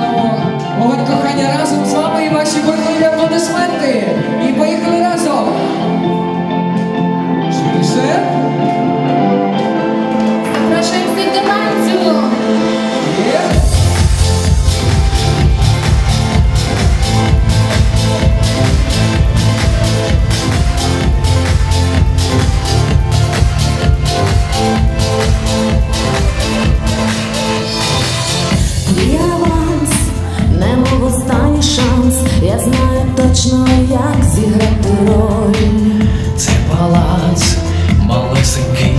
заново. Момент кохання разом з вами і ваші бурхливі аплодисменти. шанс, я знаю точно, як зіграти роль. Це баланс малесенький.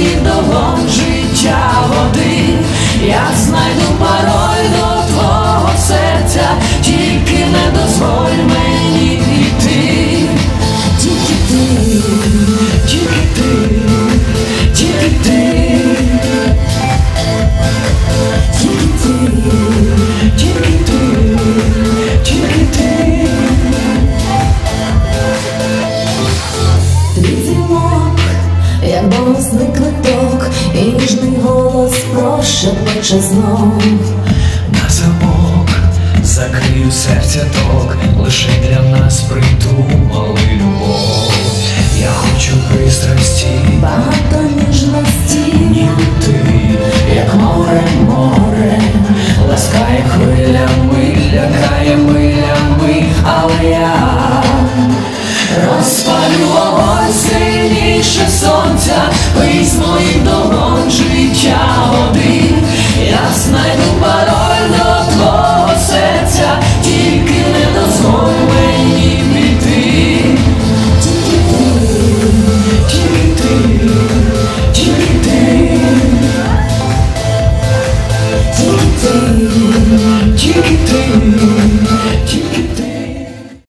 і догон життя води, я знайду пароль до твого серця, тільки не дозволь мені йти, тільки ти, тільки ти, тільки ти, тільки ти, тільки ти, тільки ти. Як Бог зникли прошепоче знов. На замок закрию серця ток, лише для нас придумали любов. Я хочу пристрасті, Багато ніжності, ніби ти, як море, море, ласкає хвилями, лякає милями, але я розпалю вогонь сильніше сонця,